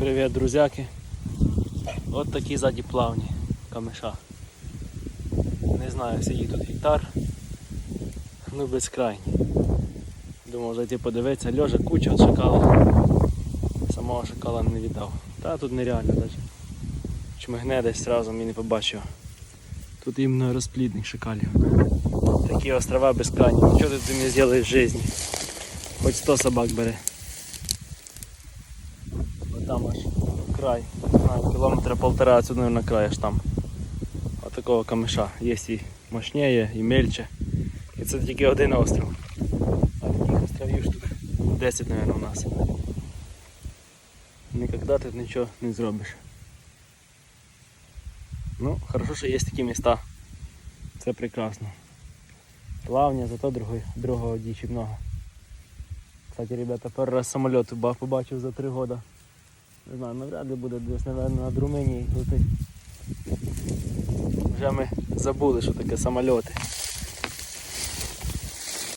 Привіт, друзяки. От такі ззаді плавні камеша. Не знаю, скільки тут гектар. Ну безкрайні. Думав зайти подивитися, льожа куча от шакала. Самого шакала не віддав. Та тут нереально навіть. Чмигне десь разом і не побачив. Тут іменно розплідних шакалів. Такі острова безкрайні. Що ти тут не зробиш в житті? Хоч 100 собак бери. Там аж край. Не знаю, кілометра полтора отсюда, наверное, край аж там. От такого камеша. Є і мощніє, і мельче. І це тільки один остров. А таких островів штук 10, наверное, у нас. Ніколи тут нічого не зробиш. Ну, хорошо, що є такі міста. Це прекрасно. Плавня, зато другої, другого дічі много. Кстати, ребята, перший раз самоліт побачив за три роки. Не знаю, навряд ли буде десь, наверное, над Румунією летить. Вже ми забули, що таке самольоти.